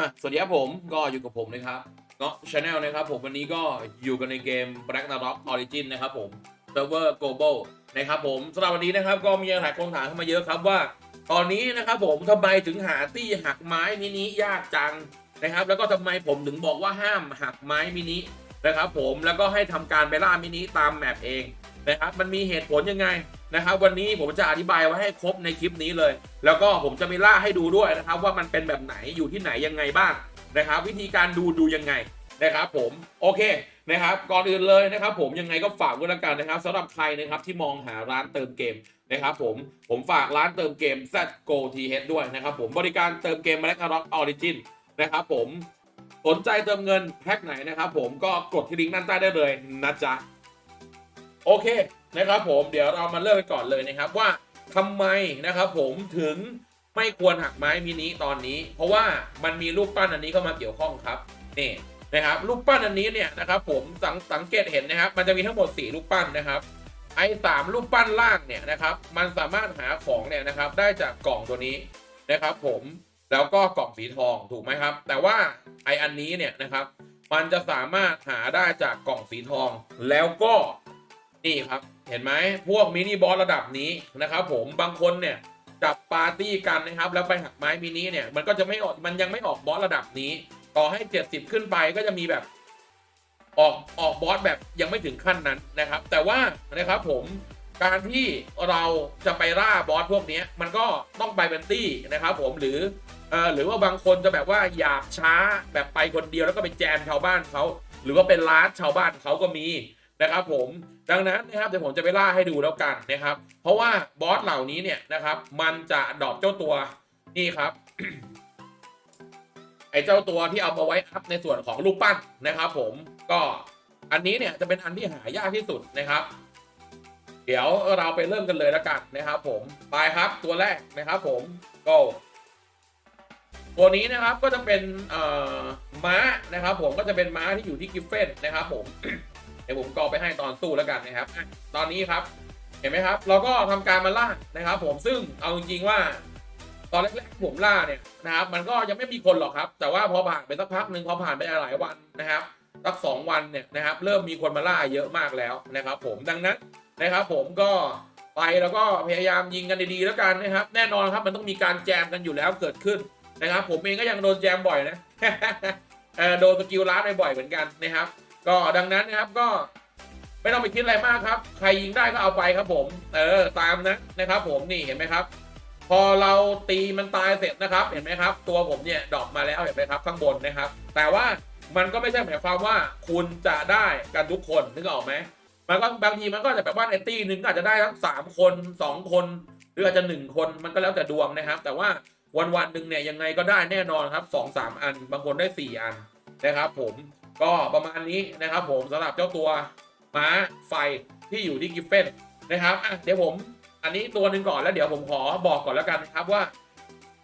อะสวัสดีครับผมก็อยู่กับผมนะครับเนาะชาแนลนะครับผมวันนี้ก็อยู่กันในเกม Black n a r o k Origin นะครับผมเซิร์ฟเวอร์ global นะครับผมสำหรับวันนี้นะครับก็มีหลายคนถามเข้ามาเยอะครับว่า ตอนนี้นะครับผมทำไมถึงหาตี้หักไม้มินิยากจังนะครับ แล้วก็ทำไมผมถึงบอกว่าห้ามหักไม้มินินะครับผมแล้วก็ให้ทำการไปล่ามินิตามแมปเอง นะครับมันมีเหตุผลยังไงนะครับ วันนี้ผมจะอธิบายไว้ให้ครบในคลิปนี้เลย แล้วก็ผมจะมีล่าให้ดูด้วยนะครับ ว่ามันเป็นแบบไหนอยู่ที่ไหนยังไงบ้างนะครับ วิธีการดูดูยังไงนะครับผมโอเคนะครับก่อนอื่นเลยนะครับ ผมยังไงก็ฝากด้วยละกันนะครับสำหรับใครนะครับที่มองหาร้านเติมเกมนะครับผมผมฝากร้านเติมเกม Z Go TH ด้วยนะครับผมบริการเติมเกม Black Rock Origin นะครับผมสนใจเติมเงินแพ็คไหนนะครับผมก็กดที่ลิงก์ด้านใต้ได้เลยนะจ๊ะ โอเคนะครับผมเดี๋ยวเรามาเริ่มกันก่อนเลยนะครับว่าทำไมนะครับผมถึงไม่ควรหักไม้มินิตอนนี้ เพราะว่ามันมีรูปปั้นอันนี้เข้ามาเกี่ยวข้องครับนี่นะครับรูปปั้นอันนี้เนี่ยนะครับผมสังสังเกตเห็นนะครับ มันจะมีทั้งหมด 4 รูปปั้นนะครับไอ้สามรูปปั้นล่างเนี่ยนะครับมันสามารถหาของเนี่ยนะครับได้จากกล่องตัวนี้นะครับ ผมแล้วก็กล่องสีทองถูกไหมครับ แต่ว่าไออันนี้เนี่ยนะครับ มันจะสามารถหาได้จากกล่องสีทองแล้วก็ นี่ครับเห็นไหมพวกมินิบอสระดับนี้นะครับผมบางคนเนี่ยจับปาร์ตี้กันนะครับ แล้วไปหักไม้มินิเนี่ยมันก็จะไม่ออกมันยังไม่ออกบอสระดับนี้ ต่อให้ 70 ขึ้นไปก็จะมีแบบออกออกบอสแบบยังไม่ถึงขั้นนั้นนะครับ แต่ว่านะครับผมการที่เราจะไปล่าบอสพวกนี้มันก็ต้องไปเป็นตี้นะครับ ผมหรือเอ่อหรือว่าบางคนจะแบบว่าอยากช้าแบบไปคนเดียวแล้วก็ไปแจมชาวบ้านเขาหรือว่าเป็นร้านชาวบ้านเขาก็มี นะครับผมดังนั้นนะครับเดี๋ยวผมจะไปล่าให้ดูแล้วกันนะครับ เพราะว่าบอสเหล่านี้เนี่ยนะครับ มันจะดรอปเจ้าตัวนี่ครับไอ้เจ้าตัวที่เอามาไว้อัพในส่วนของรูปปั้นนะครับ ผมก็อันนี้เนี่ยจะเป็นอันที่หายากที่สุดนะครับ เดี๋ยวเราไปเริ่มกันเลยแล้วกันนะครับ ผมไปครับตัวแรกนะครับ ผม go ตัวนี้นะครับก็จะเป็นม้านะครับ ผมก็จะเป็นม้าที่อยู่ที่กิฟเฟนนะครับ ผม ดี๋ยวผมกอไปให้ตอนสู้แล้วกันนะครับ ตอนนี้ครับเห็นไหมครับ เราก็ทำการมาล่านะครับ ผมซึ่งเอาจริงๆว่า ตอนแรกๆผมล่าเนี่ยนะครับ มันก็ยังไม่มีคนหรอกครับ แต่ว่าพอผ่านไปสักพักหนึ่งพอผ่านไปหลายวันนะครับสักสองวันเนี่ยนะครับ เริ่มมีคนมาล่าเยอะมากแล้วนะครับ ผมดังนั้นนะครับ ผมก็ไปแล้วก็พยายามยิงกันดีๆแล้วกันนะครับ แน่นอนครับมันต้องมีการแจมกันอยู่แล้วเกิดขึ้นนะครับ ผมเองก็ยังโดนแจมบ่อยนะโดนสกิลล้าบ่อยเหมือนกันนะครับ ก็ดังนั้นนะครับก็ไม่ต้องไปคิดอะไรมากครับ ใครยิงได้ก็เอาไปครับผม เออตามนะนะครับผมนี่เห็นไหมครับ พอเราตีมันตายเสร็จนะครับ เห็นไหมครับ ตัวผมเนี่ยดอปมาแล้วเห็นไหมครับ ข้างบนนะครับ แต่ว่ามันก็ไม่ใช่หมายความว่าคุณจะได้กันทุกคนนึกออกไหมมันก็บางทีมันก็จะแบบว่าไอตี้หนึ่งก็อาจจะได้ทั้งสามคนสองคน หรืออาจจะหนึ่งคนมันก็แล้วแต่ดวงนะครับ แต่ว่าวันวันหนึ่งเนี่ยยังไงก็ได้แน่นอนครับสองสามอัน บางคนได้สี่อันนะครับ ผม ก็ประมาณนี้นะครับผมสำหรับเจ้าตัวม้าไฟที่อยู่ที่กิฟเฟนนะครับอะเดี๋ยวผมอันนี้ตัวหนึ่งก่อนแล้วเดี๋ยวผมขอบอกก่อนแล้วกันครับว่า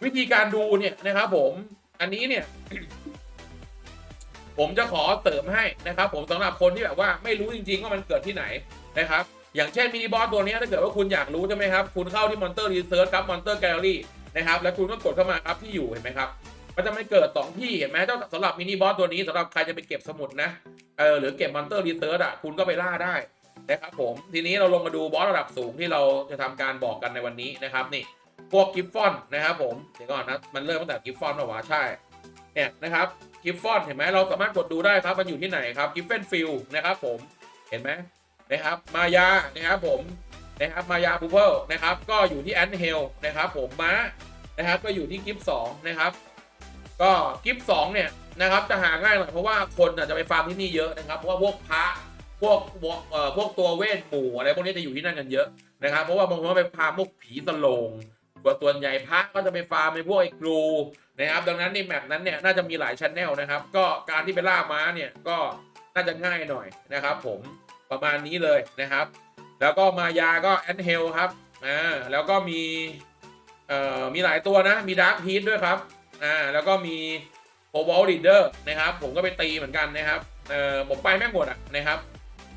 วิธีการดูเนี่ยนะครับผมอันนี้เนี่ย ผมจะขอเสริมให้นะครับ ผมสำหรับคนที่แบบว่าไม่รู้จริง ๆ ว่ามันเกิดที่ไหนนะครับ อย่างเช่นมินิบอสตัวนี้ถ้าเกิดว่าคุณอยากรู้ใช่ไหมครับ คุณเข้าที่มอนเตอร์รีเซิร์ชครับมอนเตอร์แกลเลอรี่นะครับ แล้วคุณก็กดเข้ามาครับที่อยู่เห็นไหมครับ มันจะไม่เกิดสองที่เห็นไหมเจ้าสำหรับมินิบอสตัวนี้สำหรับใครจะไปเก็บสมุดนะเออหรือเก็บมอนเตอร์รีเซิร์ชอะคุณก็ไปล่าได้นะครับผมทีนี้เราลงมาดูบอสระดับสูงที่เราจะทำการบอกกันในวันนี้นะครับนี่พวกกิฟฟอนนะครับผมเดี๋ยวก่อนนะมันเริ่มตั้งแต่กิฟฟอนหรอวะใช่เนี่ยนะครับกิฟฟอนเห็นไหมเราสามารถกดดูได้ครับมันอยู่ที่ไหนครับกิฟเฟนฟิลนะครับผมเห็นไหมนะครับมายานะครับผมนะครับมายาบูเพิลนะครับก็อยู่ที่แอนเฮลนะครับผมม้านะครับก็อยู่ที่กิฟสองนะครับ ก็กิฟต์สองเนี่ยนะครับจะหาง่ายหน่อยเพราะว่าคนอาจจะไปฟาร์มที่นี่เยอะนะครับเพราะว่าพวกพระพวกพวกเอ่อพวกตัวเวทหมู่อะไรพวกนี้จะอยู่ที่นั่นกันเยอะนะครับเพราะว่าบางคนไปฟาร์มพวกผีตะลงตัวส่วใหญ่พระก็จะไปฟาร์มในพวกไอ้กรูนะครับดังนั้นในแมปนั้นเนี่ยน่าจะมีหลายชั้นแนลนะครับ ก็การที่ไปล่าม้าเนี่ยก็น่าจะง่ายหน่อยนะครับ ผมประมาณนี้เลยนะครับ แล้วก็มายาก็แอนเฮลครับอ่าแล้วก็มีเอ่อมีหลายตัวนะมีดาร์คฮีทด้วยครับ อ่าแล้วก็มีโ o บอลลีดเดอร์นะครับ ผมก็ไปตีเหมือนกันนะครับเอ่อผมไปแม่งหมดอะนะครับ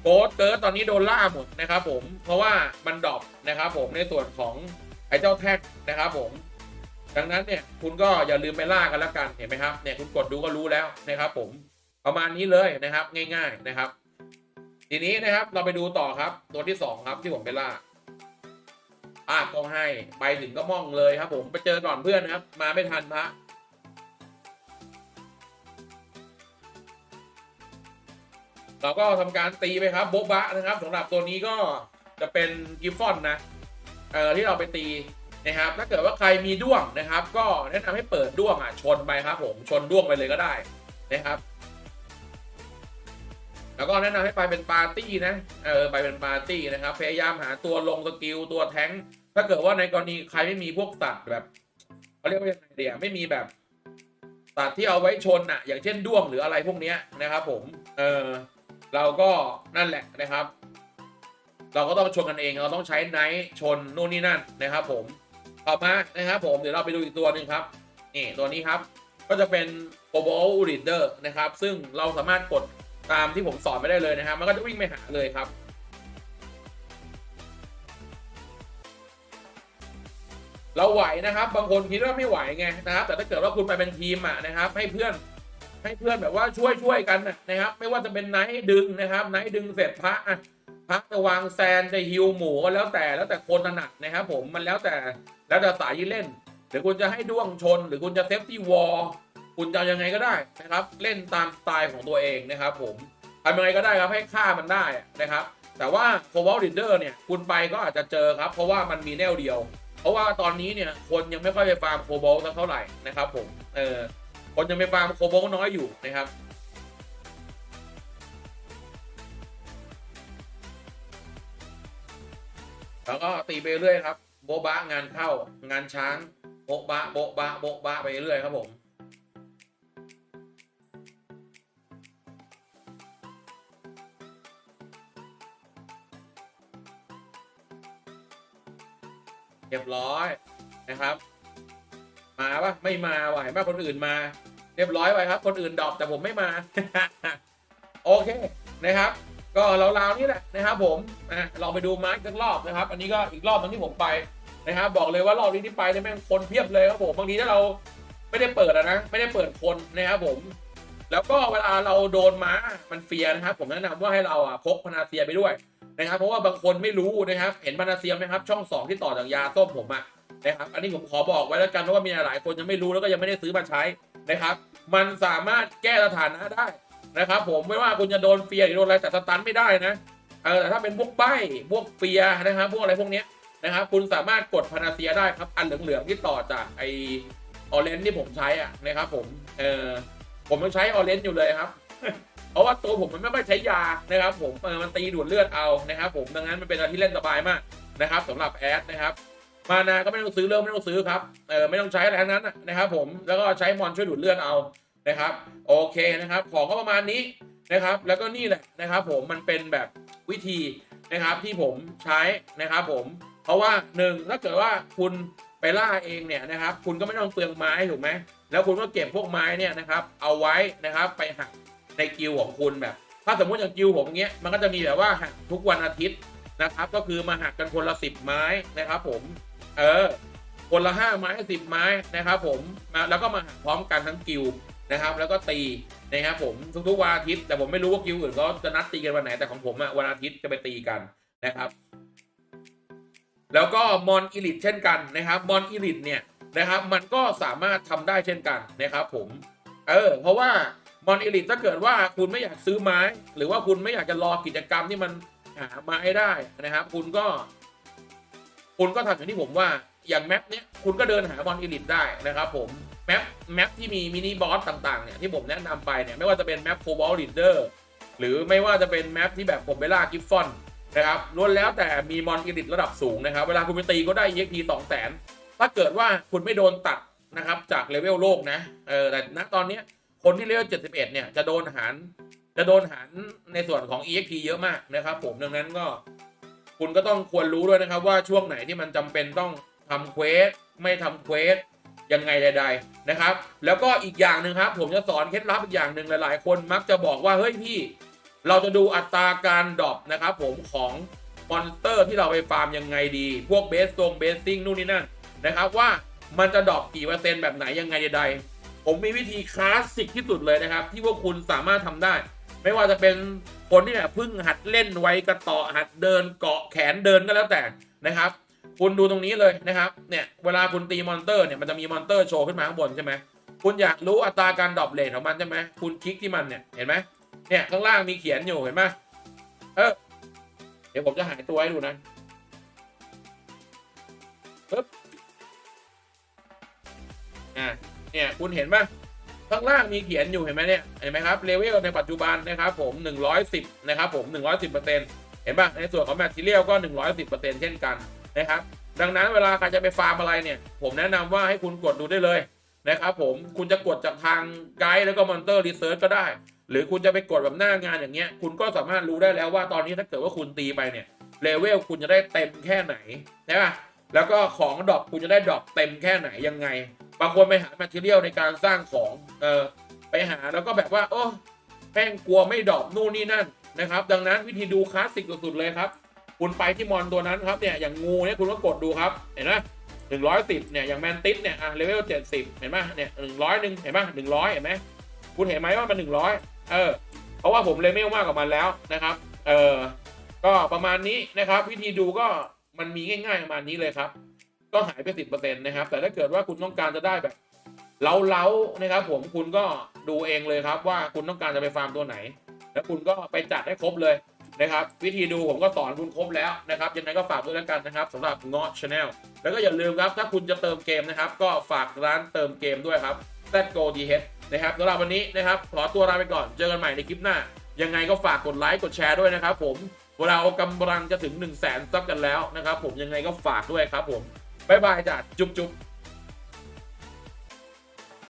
โกดเกิร์ดตอนนี้โดนล่าหมดนะครับผมเพราะว่ามันดรอปนะครับผมในส่วนของไอ้เจ้าแท็กนะครับผมดังนั้นเนี่ยคุณก็อย่าลืมไปล่ากันแล้วกันเห็นไหมครับเนี่ยคุณกดดูก็รู้แล้วนะครับผมประมาณนี้เลยนะครับง่ายๆนะครับ ทีนี้นะครับเราไปดูต่อครับตัวที่สองครับที่ผมไปล่าอะก็ให้ไปถึงก็ม่องเลยครับผมไปเจอก่อนเพื่อนนะครับ มาไม่ทันพระ เราก็ทำการตีไปครับโบ๊ะบะนะครับสำหรับตัวนี้ก็จะเป็นกิฟฟอนนะเอ่อที่เราไปตีนะครับ ถ้าเกิดว่าใครมีด้วงนะครับ ก็แนะนำให้เปิดด้วงอะชนไปครับ ผมชนด้วงไปเลยก็ได้นะครับ แล้วก็แนะนำให้ไปเป็นปาร์ตี้นะเออไปเป็นปาร์ตี้นะครับ พยายามหาตัวลงสกิลตัวแท้งถ้าเกิดว่าในกรณีใครไม่มีพวกสัตว์แบบเขาเรียกว่ายังไงเดียไม่มีแบบสัตว์ที่เอาไว้ชนอะ อย่างเช่นด้วงหรืออะไรพวกเนี้ยนะครับ ผม เออ เราก็นั่นแหละนะครับ เราก็ต้องชนกันเองเราต้องใช้ไนท์ชนนู่นนี่นั่นนะครับ ผมต่อมานะครับ ผมเดี๋ยวเราไปดูอีกตัวหนึ่งครับนี่ตัวนี้ครับ ก็จะเป็น global reader นะครับ ซึ่งเราสามารถกดตามที่ผมสอนไม่ได้เลยนะครับ มันก็จะวิ่งไปหาเลยครับเราไหวนะครับ บางคนคิดว่าไม่ไหวไงนะครับ แต่ถ้าเกิดว่าคุณไปเป็นทีมอะนะครับ ให้เพื่อน ให้เพื่อนแบบว่าช่วยช่วยกันนะครับ ไม่ว่าจะเป็นไนท์ดึงนะครับไนท์ดึงเสร็จพระอะพระจะวางแซนจะฮิวหมูก็แล้วแต่แล้วแต่คนถนัดนะครับ ผมมันแล้วแต่แล้วแต่สายที่เล่นหรือคุณจะให้ด้วงชน หรือคุณจะเซฟตี้วอลคุณจะยังไงก็ได้นะครับ เล่นตามสไตล์ของตัวเองนะครับ ผมทำยังไงก็ได้ครับให้ฆ่ามันได้นะครับ แต่ว่า c o v a l Leader เนี่ยคุณไปก็อาจจะเจอครับ เพราะว่ามันมีแนวเดียว เพราะว่าตอนนี้เนี่ยคนยังไม่ค่อยไปฟาร์มโคบอลสักเท่าไหร่นะครับ ผมเออ คนยังไปฟาร์มโคบน้อยอยู่นะครับแล้วก็ตีไปเรื่อยครับโบบะงานเข้างานช้างโบบะโบบะโบบะไปเรื่อยครับผมเรียบร้อยนะครับ มาปะไม่มาว่ะเห็นปะคนอื่นมา เรียบร้อยไปครับ คนอื่นดรอปแต่ผมไม่มา โอเคนะครับ ก็ราวๆนี่แหละนะครับ ผมอะลองไปดูมาร์กสักรอบนะครับ อันนี้ก็อีกรอบนึงที่ผมไปนะครับ บอกเลยว่ารอบนี้ที่ไปเนี่ยแม่งคนเพียบเลยครับผมบางทีถ้าเราไม่ได้เปิดนะไม่ได้เปิดคนนะครับผม แล้วก็เวลาเราโดนม้ามันเฟียนะครับ ผมแนะนำว่าให้เราอะพกพนาเซียไปด้วยนะครับ เพราะว่าบางคนไม่รู้นะครับ เห็นพานาเซียไหมครับ ช่องสองที่ต่อจากยาส้มผมอะ นะครับ อันนี้ผมขอบอกไว้แล้วกันเพราะว่ามีหลายคนยังไม่รู้แล้วก็ยังไม่ได้ซื้อมาใช้นะครับ มันสามารถแก้สถานะได้นะครับผมไม่ว่าคุณจะโดนเฟียหรือโดนอะไรแต่สตันไม่ได้นะเออแต่ถ้าเป็นพวกใบพวกเฟียนะครับ พวกอะไรพวกเนี้ยนะครับ คุณสามารถกดพานาเซียได้ครับ อันเหลืองๆที่ต่อจากไอออเรนที่ผมใช้อะนะครับ ผมเออผมยังใช้ออเรนอยู่เลยครับเพราะว่าตัวผมมันไม่ค่อยใช้ยานะครับ ผมเออมันตีดูดเลือดเอานะครับ ผมดังนั้นมันเป็นอะไรที่เล่นสบายมากนะครับสำหรับแอดนะครับ มานาก็ไม่ต้องซื้อเริ่มไม่ต้องซื้อครับเออไม่ต้องใช้อะไรทั้งนั้นนะครับผมแล้วก็ใช้มอนช่วยดูดเลือดเอานะครับโอเคนะครับของก็ประมาณนี้นะครับ แล้วก็นี่แหละนะครับผมมันเป็นแบบวิธีนะครับที่ผมใช้นะครับผมเพราะว่าหนึ่งถ้าเกิดว่าคุณไปล่าเองเนี่ยนะครับ คุณก็ไม่ต้องเปลืองไม้ถูกไหมแล้วคุณก็เก็บพวกไม้เนี่ยนะครับเอาไว้นะครับไปหักในกิลของคุณแบบ ถ้าสมมติอย่างกิลผมเงี้ยมันก็จะมีแบบว่าหักทุกวันอาทิตย์นะครับ ก็คือมาหักกันคนละสิบไม้นะครับ ผม เออ คนละห้าไม้สิบไม้นะครับ ผมมาแล้วก็มาหักพร้อมกันทั้งกิลนะครับ แล้วก็ตีนะครับผมทุกๆวันอาทิตย์แต่ผมไม่รู้ว่ากิลอื่นเขาจะนัดตีกันวันไหนแต่ของผมอะวันอาทิตย์จะไปตีกันนะครับ แล้วก็มอนอิลิทเช่นกันนะครับมอนอิลิทเนี่ยนะครับ มันก็สามารถทำได้เช่นกันนะครับ ผม เออ เพราะว่ามอนอิลิทถ้าเกิดว่าคุณไม่อยากซื้อไม้ หรือว่าคุณไม่อยากจะรอกิจกรรมที่มันหาไม้ได้นะครับ คุณก็ คุณก็ทำอย่างที่ผมว่าอย่างแมปเนี้ยคุณก็เดินหามอนอิลิทได้นะครับผมแมปแมปที่มีมินิบอสต่างๆเนี่ยที่ผมแนะนำไปเนี่ยไม่ว่าจะเป็นแมปโคบอลลีดเดอร์หรือไม่ว่าจะเป็นแมปที่แบบผมเบล่ากิฟฟอนนะครับล้วนแล้วแต่มีมอนอิลิทระดับสูงนะครับ เวลาคุณไปตีก็ได้ EXP 2 0 0 0 0 0ถ้าเกิดว่าคุณไม่โดนตัดนะครับจากเลเวลโลกนะเออแต่ณตอนเนี้ยคนที่เลเวล71 เนี่ยจะโดนหารจะโดนหารในส่วนของ EXP เยอะมากนะครับผมดังนั้นก็ คุณก็ต้องควรรู้ด้วยนะครับว่าช่วงไหนที่มันจำเป็นต้องทำเควสไม่ทำเควสยังไงใด ๆนะครับ แล้วก็อีกอย่างหนึ่งครับ ผมจะสอนเคล็ดลับอีกอย่างหนึ่งหลาย ๆ คนมักจะบอกว่าเฮ้ยพี่ เราจะดูอัตราการดรอปนะครับ ผมของมอนสเตอร์ที่เราไปฟาร์มยังไงดี พวกเบสตรงเบสซิ่งนู่นนี่นั่นนะครับว่ามันจะดรอปกี่เปอร์เซ็นต์แบบไหนยังไงใด ๆ ผมมีวิธีคลาสสิกที่สุดเลยนะครับ ที่พวกคุณสามารถทำได้ ไม่ว่าจะเป็น คนที่เนี่ยเพิ่งหัดเล่นไวยกระต่อหัดเดินเกาะแขนเดินก็แล้วแต่นะครับ คุณดูตรงนี้เลยนะครับเนี่ยเวลาคุณตีมอนเตอร์เนี่ยมันจะมีมอนเตอร์โชว์ขึ้นมาข้างบนใช่ไหมคุณอยากรู้อัตราการดรอปเลทของมันใช่ไหมคุณคลิกที่มันเนี่ยเห็นไหมเนี่ยข้างล่างมีเขียนอยู่เห็นไหมเออเดี๋ยวผมจะหายตัวให้ดูนะปึ๊บอ่าเนี่ยคุณเห็นไหม ข้างล่างมีเขียนอยู่เห็นไหมเนี่ยเห็นไหมครับเลเวลในปัจจุบันนะครับผม 110นะครับผม 110เปอร์เซ็นต์เห็นป่ะในส่วนของแมทเทียลก็ 110เปอร์เซ็นต์เช่นกันนะครับดังนั้นเวลาใครจะไปฟาร์มอะไรเนี่ย ผมแนะนำว่าให้คุณกดดูได้เลยนะครับผมคุณจะกดจากทางไกด์แล้วก็มอนเตอร์รีเสิร์ชก็ได้ หรือคุณจะไปกดแบบหน้างานอย่างเงี้ย คุณก็สามารถรู้ได้แล้วว่าตอนนี้ถ้าเกิดว่าคุณตีไปเนี่ยเลเวลคุณจะได้เต็มแค่ไหนใช่ป่ะแล้วก็ของดรอปคุณจะได้ดรอปเต็มแค่ไหนยังไง บางคนไปหาแมทเทียลในการสร้างของเออไปหาแล้วก็แบบว่า โอ้แม่งกลัวไม่ดอปนู่นนี่นั่นนะครับ ดังนั้นวิธีดูคลาสสิกสุดๆเลยครับ คุณไปที่มอนตัวนั้นครับเนี่ยอย่างงูเนี่ยคุณก็กดดูครับ เห็นไหมหนึ่งร้อยสิบเนี่ยอย่างแมนติสเนี่ยอะเลเวลเจ็ดสิบเห็นไหมเนี่ยหนึ่งร้อยหนึ่งเห็นไหมหนึ่งร้อยเห็นไหมคุณเห็นไหมว่ามันหนึ่งร้อยเออเพราะว่าผมเลเวลมากกว่ามันแล้วนะครับ เออก็ประมาณนี้นะครับ วิธีดูก็มันมีง่ายๆประมาณนี้เลยครับ ก็หายไปสิบเปอร์เซ็นต์นะครับ แต่ถ้าเกิดว่าคุณต้องการจะได้แบบเล้าๆนะครับ ผมคุณก็ดูเองเลยครับว่าคุณต้องการจะไปฟาร์มตัวไหน แล้วคุณก็ไปจัดให้ครบเลยนะครับ วิธีดูผมก็สอนคุณครบแล้วนะครับยังไงก็ฝากด้วยแล้วกันนะครับสำหรับเงาะชาแนลแล้วก็อย่าลืมครับถ้าคุณจะเติมเกมนะครับ ก็ฝากร้านเติมเกมด้วยครับ z g o d h นะครับสำหรับวันนี้นะครับขอตัวลาไปก่อนเจอกันใหม่ในคลิปหน้า ยังไงก็ฝากกดไลค์กดแชร์ด้วยนะครับ ผมเรากำลังจะถึง1 0 0 0 0แสนซับกันแล้วนะครับ ผมยังไงก็ฝากด้วยครับผม บ๊ายบายจ้ะจุ๊บจุ๊บ